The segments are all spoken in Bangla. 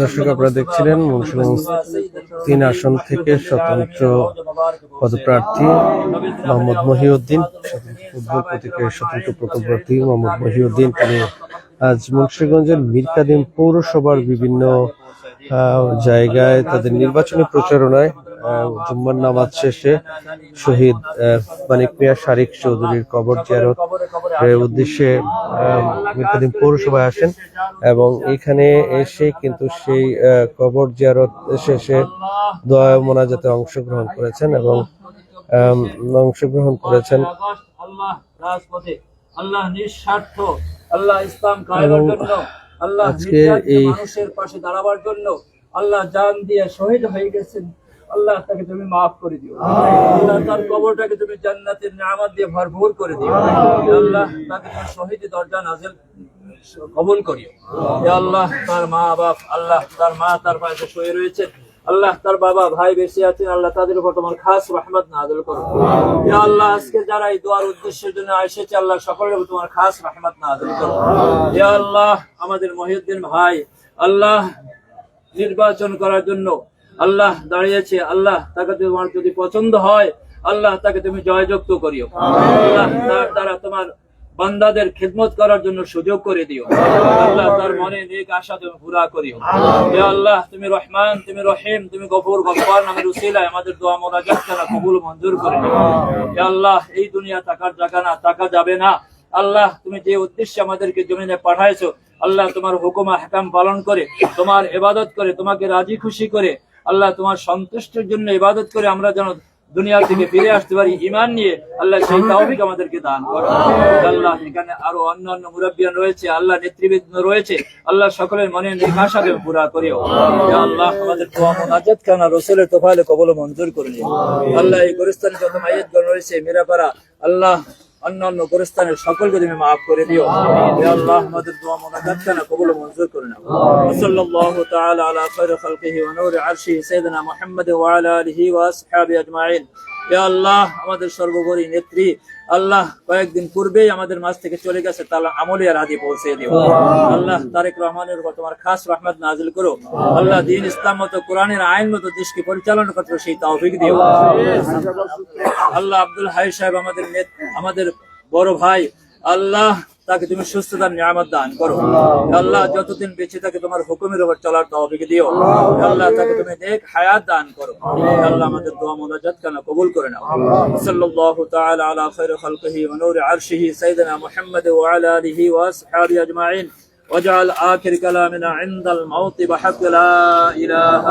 দর্শক, আপনারা দেখছিলেন মুন্সিগঞ্জ তিন আসন থেকে স্বতন্ত্র পদপ্রার্থী মোহাম্মদ মহিউদ্দিন ফুটবল প্রতীকের স্বতন্ত্র পদপ্রার্থী মোহাম্মদ মহিউদ্দিন। তিনি আজ মুন্সিগঞ্জের মিরকাদিম পৌরসভার বিভিন্ন জায়গায় তাদের নির্বাচনী প্রচারণায় জুম্মার নামাজ শেষে শহীদ মানিক মিয়া শারিক চৌধুরীর কবর জিয়ারত উদ্দেশ্যে মিরকাদিম পৌরসভায় আসেন এবং এখানে এসে কিন্তু সেই কবর জিয়ারত শেষে দোয়া মোনাজাতে অংশগ্রহণ করেছেন এবং অংশগ্রহণ করেছেন। আল্লাহ নিঃস্বার্থ আল্লাহ ইসলাম কায়েমের জন্য আল্লাহ আজকে এই- মানুষের পাশে দাঁড়াবার জন্য আল্লাহ জান দিয়ে শহীদ হয়ে গেছেন। আল্লাহ তাকে তুমি মাফ করে দিও। আল্লাহ তার কবরটাকে তুমি জান্নাতের নিয়ামত দিয়ে ভরপুর করে দিও। আল্লাহ তাকে তুমি শহীদ দরজা নাজিল কবুল করিও। আল্লাহ তার মা বাপ আল্লাহ তার মা তার পাশে শুয়ে রয়েছেন আল্লাহ তার বাবা ভাই বেঁচে আছেন আল্লাহ তাদের উপর তোমার খাস রহমত নাযিল করো। আল্লাহ আজকে যারা এই দোয়ার উদ্দেশ্যের জন্য এসেছে আল্লাহ সকলের উপর তোমার খাস রহমত নাযিল করো। হে আল্লাহ আমাদের মহিউদ্দিন ভাই আল্লাহ নির্বাচন করার জন্য আল্লাহ দাঁড়িয়েছে, আল্লাহ তাকে তোমার যদি পছন্দ হয়, আল্লাহ তাকে তুমি জয়যুক্ত করিও। আল্লাহ তার দ্বারা তোমার বান্দাদের খিদমত করার জন্য সুযোগ করে দিও। আল্লাহ তার মনে নেক আশা তুমি পুরা করিও। হে আল্লাহ, তুমি রহমান, তুমি রহিম, তুমি গফুর, গফার নামের উসিলায় আমাদের দোয়া মোনাজাত কেনা কবুল মঞ্জুর করে নিও। হে আল্লাহ, এই দুনিয়া টাকার জায়গা না টাকা যাবে না। আল্লাহ, তুমি যে উদ্দেশ্যে আমাদেরকে জমিনে পাঠাইছো, আল্লাহ তোমার হুকুম হাকাম পালন করে, তোমার ইবাদত করে, তোমাকে রাজি খুশি করে আল্লাহ তোমার সন্তুষ্টের জন্য ইবাদত করে আমরা যেন দুনিয়া থেকে ফিরে আসতে পারি। ইমান নিয়ে আল্লাহ সেই তাওফিক আমাদেরকে দান করো। আল্লাহ, এখানে আরও অন্যান্য মুরব্বিয়ান রয়েছে। আল্লাহ নেতৃবৃন্দ রয়েছে। আল্লাহ সকলের মনে নিকাশাকে পুরা ইয়া আল্লাহ, আমাদের মুনাজাত খানা রসুলের তোফালে কবল মঞ্জুর করে নিও। আল্লাহ, এই গোরস্থানে যত মাইয়াতগণ রয়েছে, মিরাপাড়া, আল্লাহ অন্যান্য গোরস্থানের সকলকে তুমি মাফ করে দিও। ইয়া আল্লাহ আমাদের দোয়া মুনাজাত খানা কবল মঞ্জুর করে নাও। সাল্লাল্লাহু তাআলা আলা খায়রি খালকিহি ওয়া নূরি আরশিহি সাইয়্যিদিনা মুহাম্মদ ওয়া আলা আলিহি ওয়া আসহাবিহি আজমাইন। ইয়া আল্লাহ আমাদের সর্বোপরি নেত্রী আল্লাহ কয়েকদিন পূর্বেই আমাদের মাঝ থেকে চলে গেছে তাহলে আমলিয়ার হাতে পৌঁছে দিও। আল্লাহ তারেক রহমানের উপর তোমার খাস রহমত নাজিল করো। আল্লাহ দিন ইসলাম মতো কোরআনের আইন মতো দেশকে পরিচালনা করতে সেই তৌফিক দিও। আল্লাহ আব্দুল হাই সাহেব আমাদের আমাদের বড় ভাই, আল্লাহ তাকে তুমি সুস্থতার নিয়ামত দান করো আল্লাহ যতদিন বেঁচে থাকে তোমার হুকুমের উপর চলার তৌফিক দিও আল্লাহ তাকে তুমি নেক হায়াত দান করো আল্লাহ আমাদের দোয়া মোনাজাত কেন কবুল করে নাও সাল্লাল্লাহু তাআলা আলা খায়রি খালকিহি ওয়া নূরি আরশিহি সাইয়্যিদিনা মুহাম্মদ ওয়া আলা আলিহি ওয়া আসহাবিহি আজমাইন واجعل آخر كلامنا عند الموت بحق لا إله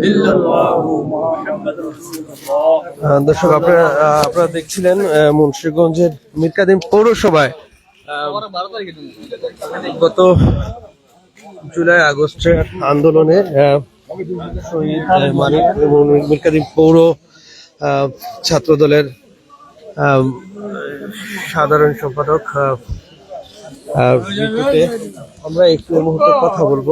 إلا الله محمد رسول الله আহ, দর্শক আপনারা আহ, আপনারা দেখছিলেন আহ, মুন্সিগঞ্জের মিরকাদিম পৌরসভায় আহ, গত জুলাই, আগস্টের আন্দোলনে শহীদ মানিক দলের সাধারণ সম্পাদক আমরা একটু মুহূর্তে কথা বলব।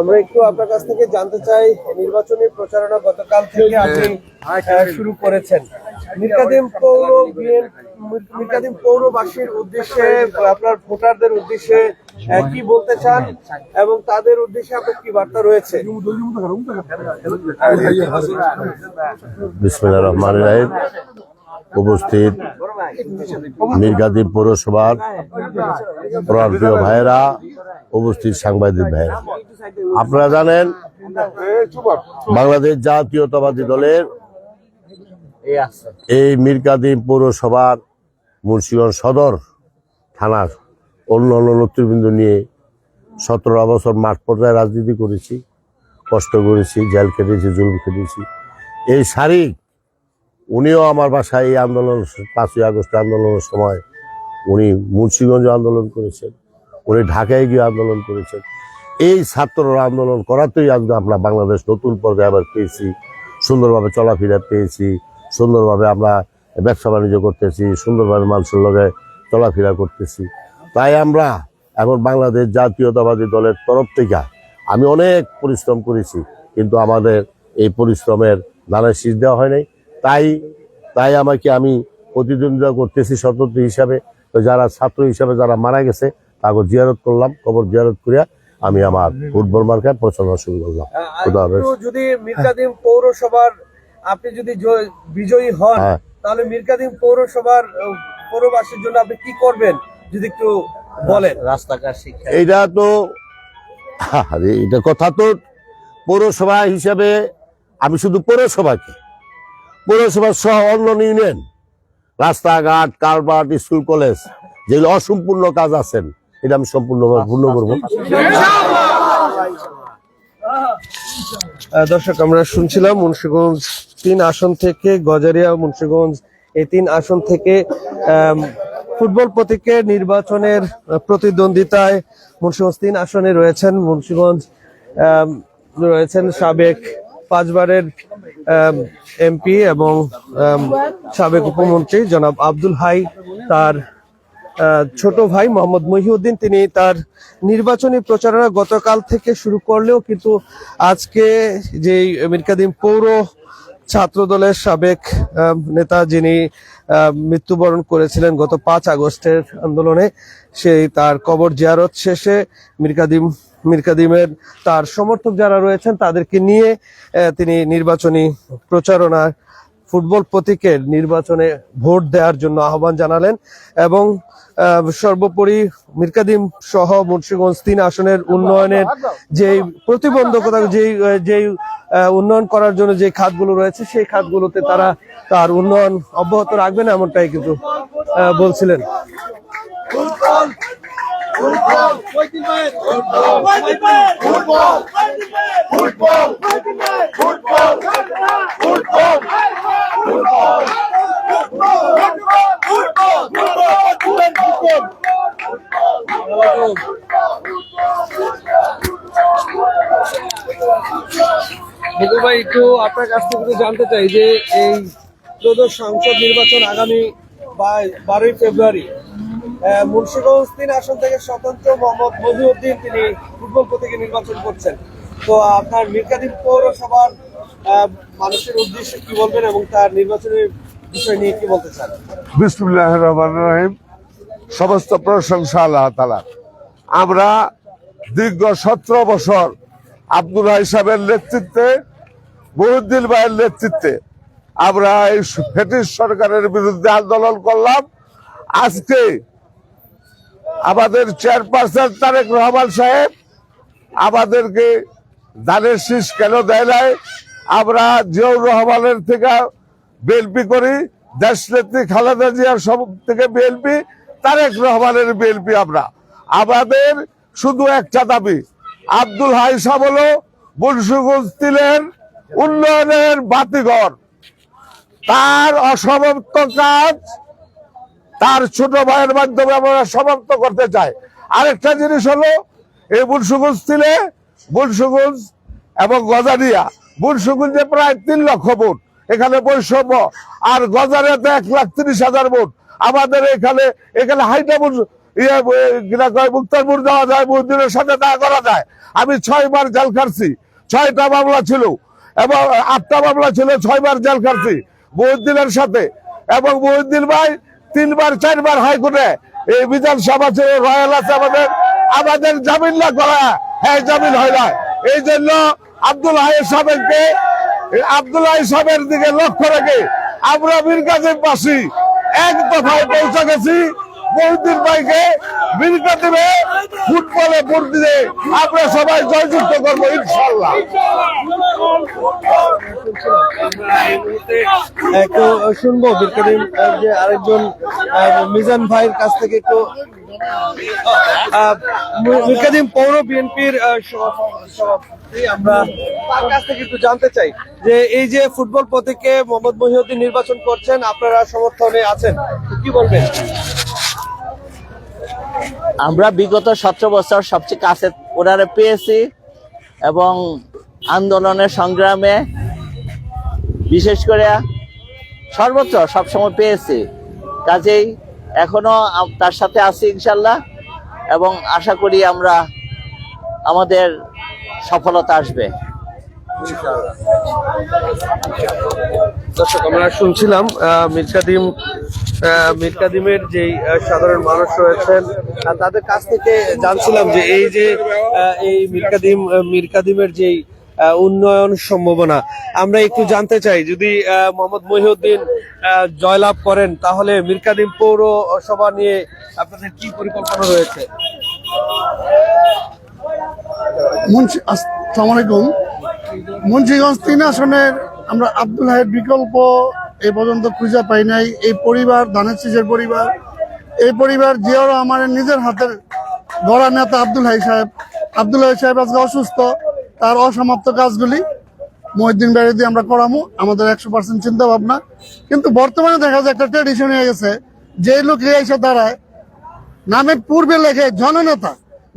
আমরা একটু আপনার কাছ থেকে জানতে চাই, নির্বাচনী প্রচারণা গতকাল থেকে আপনি শুরু করেছেন। মিরকাদিম পৌর পৌরবাসীর উদ্দেশ্যে, আপনার ভোটারদের উদ্দেশ্যে কি বলতে চান? এবং তাদের উদ্দেশ্যে আপনার কি বার্তা রয়েছে? বিসমিল্লাহ রহমান রাহিম। উপস্থিত মির্গাদ্বীপ পৌরসভার প্রিয় ভাইয়েরা, উপস্থিত সাংবাদিক ভাইয়েরা। আপনারা জানেন, বাংলাদেশ জাতীয়তাবাদী দলের এই মির্কাদিম পৌরসভার মুন্সিগঞ্জ সদর থানার অন্য অন্য নেতৃবৃন্দ নিয়ে সতেরো বছর মাঠ পর্যায়ে রাজনীতি করেছি, কষ্ট করেছি, জেল খেটেছি, জুলুম খেটেছি। এই শারীরিক উনিও আমার বাসায় এই আন্দোলন, পাঁচই আগস্ট আন্দোলনের সময় উনি মুন্সিগঞ্জ আন্দোলন করেছেন, উনি ঢাকায় গিয়ে আন্দোলন করেছেন। এই ছাত্ররা আন্দোলন করাতেই আজকে আমরা বাংলাদেশ নতুন পর্যায়ে আবার পেয়েছি, সুন্দরভাবে চলাফেরা পেয়েছি সুন্দরভাবে আমরা ব্যবসা বাণিজ্য করতেছি সুন্দরভাবে মানুষের লগে চলাফেরা করতেছি। তাই আমরা এখন বাংলাদেশ জাতীয়তাবাদী দলের তরফ থেকে আমি অনেক পরিশ্রম করেছি কিন্তু আমাদের এই পরিশ্রমের নানা শীষ দেওয়া হয় নাই। তাই তাই আমাকে আমি প্রতিদ্বন্দ্বিতা করতেছি স্বতন্ত্র হিসাবে। তো যারা ছাত্র হিসাবে যারা মারা গেছে তাকে জিয়ারত করলাম কবর জিয়ারত করিয়া আমি আমার ফুটবল মার্কায় প্রচারণা শুরু করলাম। যদি মির্কাদিম পৌরসভার আপনি যদি বিজয়ী হন হ্যাঁ। তাহলে মির্কাদিম পৌরসভার পৌরবাসীর জন্য আপনি কি করবেন? যদি একটু বলেন। রাস্তাঘাট শিক্ষা। এইটা তো আরে এটা কথা তো পৌরসভা হিসাবে আমি শুধু পৌরসভাকে। পৌরসভা সহ অন্য ইউনিয়ন রাস্তাঘাট কারবার স্কুল কলেজ যেগুলো অসম্পূর্ণ কাজ আছেন এটা আমি সম্পূর্ণভাবে পূর্ণ করব। দর্শক, আমরা শুনছিলাম মুন্সিগঞ্জ তিন আসন থেকে গজারিয়া মুন্সিগঞ্জ এই তিন আসন থেকে ফুটবল প্রতীকের নির্বাচনের প্রতিদ্বন্দ্বিতায় মুন্সিগঞ্জ তিন আসনে রয়েছেন। মুন্সিগঞ্জ রয়েছেন সাবেক পাঁচবারের এমপি এবং সাবেক উপমন্ত্রী জনাব আব্দুল হাই, তার ছোট ভাই মোহাম্মদ মহিউদ্দিন, তিনি তার নির্বাচনী প্রচারণা গতকাল থেকে শুরু করলেও কিন্তু আজকে যে মিরকাদিম পৌর ছাত্র দলের সাবেক নেতা যিনি মৃত্যুবরণ করেছিলেন গত পাঁচ আগস্টের আন্দোলনে, সেই তার কবর জিয়ারত শেষে মিরকাদিম মিরকাদিমের তার সমর্থক যারা রয়েছেন তাদেরকে নিয়ে তিনি নির্বাচনী প্রচারণা ফুটবল প্রতীকের নির্বাচনে ভোট দেওয়ার জন্য আহ্বান জানালেন এবং সর্বোপরি মিরকাদিম সহ মুন্সিগঞ্জ তিন আসনের উন্নয়নের যে প্রতিবন্ধকতা যেই যেই উন্নয়ন করার জন্য যে খাতগুলো রয়েছে সেই খাতগুলোতে তারা তার উন্নয়ন অব্যাহত রাখবেন এমনটাই কিন্তু বলছিলেন মুকুল ভাই, একটু আপনার কাছ থেকে জানতে চাই যে এই ত্রয়োদশ সংসদ নির্বাচন আগামী বারোই ফেব্রুয়ারি মুন্সিগঞ্জ তিন আসন থেকে স্বতন্ত্র মোহাম্মদ মহিউদ্দিন তিনি ফুটবল প্রতীকে নির্বাচন করছেন। তো আপনার মির্কাদিম পৌরসভার মানুষের উদ্দেশ্যে কি বলবেন এবং তার নির্বাচনের বিষয় নিয়ে কি বলতে চান? বিসমুল্লাহ রহমান রহিম। সমস্ত প্রশংসা আল্লাহ তালা আমরা দীর্ঘ সতেরো বছর আব্দুল হাই সাহেবের নেতৃত্বে, মহিউদ্দিন ভাইয়ের নেতৃত্বে আমরা এই ব্রিটিশ সরকারের বিরুদ্ধে আন্দোলন করলাম। আজকে আমাদের চেয়ারপারসন তারেক রহমান সাহেব আমাদেরকে ধানের শীষ কেন দেয় নাই? আমরা জিয়াউর রহমানের থেকে বিএনপি করি দেশ নেত্রী খালেদা জিয়ার সব থেকে বিএনপি তারেক রহমানের বিএনপি আমরা। আমাদের শুধু একটা দাবি আব্দুল হাই সাহেব হলো মুন্সিগঞ্জ উন্নয়নের বাতিঘর। তার অসমাপ্ত কাজ তার ছোট ভাইয়ের মাধ্যমে আমরা সমাপ্ত করতে চাই। আরেকটা জিনিস হলো, এই মুন্সুগঞ্জ তিলে, মুন্সুগঞ্জ এবং গজারিয়া, মুন্সুগঞ্জে প্রায় তিন লক্ষ ভোট। এখানে বৈষম্য, আর গজারিয়াতে এক লাখ তিরিশ হাজার ভোট। আমাদের এখানে এখানে হাইটা ইয়ে মুক্তারপুর যাওয়া যায়, মন্দিরের সাথে দেখা করা যায়। আমি ছয়বার জেল খাটছি। ছয়টা মামলা ছিল এবং আটটা মামলা ছিল ছয় ছয়বার জেল খাটছি মহিউদ্দিনের সাথে। এবং মহিউদ্দিন ভাই তিনবার, চারবার হাইকোর্টে এই বিধানসভা ছিল রয়্যাল আছে আমাদের আমাদের জামিন না করা হ্যাঁ জামিন হয় না। এই জন্য আব্দুল হাই সাহেবকে, আব্দুল হাই সাহেবের দিকে লক্ষ্য রেখে আমরা মীর কাজিম বাসী এক দফায় পৌঁছে গেছি। মহিউদ্দিন ভাইকে মীর কাজিমে ফুটবলে ভোট দিয়ে আমরা সবাই জয়যুক্ত করব ইনশাল্লাহ একটু শুনব যে আরেকজন মিজান ভাইয়ের কাছ থেকে একটু মিরকাদিম পৌর বিএনপির আমরা তার কাছ থেকে একটু জানতে চাই যে এই যে ফুটবল প্রতীকে মোহাম্মদ মহিউদ্দিন নির্বাচন করছেন, আপনারা সমর্থনে আছেন, কি বলবেন? আমরা বিগত সতেরো বছর সবচেয়ে কাছে ওনারে পেয়েছি এবং আন্দোলনের সংগ্রামে বিশেষ করে সর্বোচ্চ সবসময় পেয়েছি। কাজেই এখনও আম- তার সাথে আছি ইনশাল্লাহ এবং আশা করি আমরা আমাদের সফলতা আসবে। দর্শক আমরা শুনছিলাম আহ, মীর কাদিমের যেই সাধারণ মানুষ রয়েছেন তাদের কাছ থেকে জানছিলাম যে এই যে এই মীর কাদিম মীর কাদিমের যেই উন্নয়ন সম্ভাবনা, আমরা একটু জানতে চাই, যদি মোহাম্মদ মহিউদ্দিন জয়লাভ করেন, তাহলে মীর কাদিম পৌরসভা নিয়ে আপনাদের কি পরিকল্পনা রয়েছে? আসসালামু আলাইকুম। মুন্সিগঞ্জ তিন আসনের আমরা আব্দুল হাইয়ের বিকল্প এ পর্যন্ত খুঁজে পাই নাই। এই পরিবার, ধানের শীষের পরিবার, এই পরিবার জিয়াও আমার নিজের হাতের গড়া নেতা আব্দুল হাই সাহেব। আব্দুল হাই সাহেব আজকে অসুস্থ, তার অসমাপ্ত কাজগুলি মহিদ্দিন বাড়ি দিয়ে আমরা করামু। আমাদের একশো পার্সেন্ট চিন্তা ভাবনা কিন্তু বর্তমানে দেখা যায় একটা ট্রেডিশন হয়ে গেছে, যে লোক এসে দাঁড়ায় নামের পূর্বে লেখে জননেতা।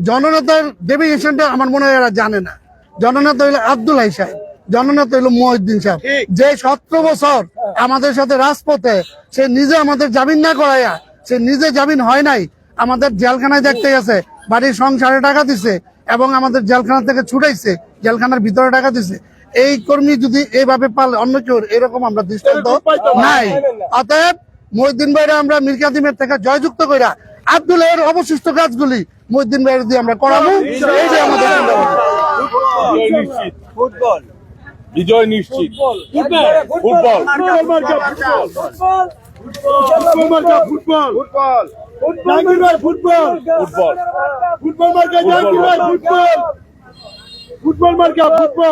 জননেতার ডেভিগেশনটা আমার মনে হয় এরা জানে না। জননেতা হইলে আব্দুল হাই সাহেব। জননেতা হইল মহিউদ্দিন সাহেব? যে সতেরো বছর আমাদের সাথে রাজপথে সে নিজে আমাদের জামিন না করাইয়া সে নিজে জামিন হয় নাই। আমাদের জেলখানায় দেখতে গেছে বাড়ির সংসারে টাকা দিছে এবং আমাদের জেলখানা থেকে ছুটাইছে জেলখানার ভিতরে টাকা দিছে। এই কর্মী যদি এইভাবে পালে অন্য কেউ এরকম আমরা দৃষ্টান্ত নাই। অতএব মহিউদ্দিন ভাইরা আমরা মীর কাদিমের থেকে জয়যুক্ত কইরা আব্দুলের অবশিষ্ট কাজগুলি মহিউদ্দিন ভাইয়ের দিয়ে আমরা করাবো। এই যে আমাদের ভাবনা। বিজয় নিশ্চিত football football football football football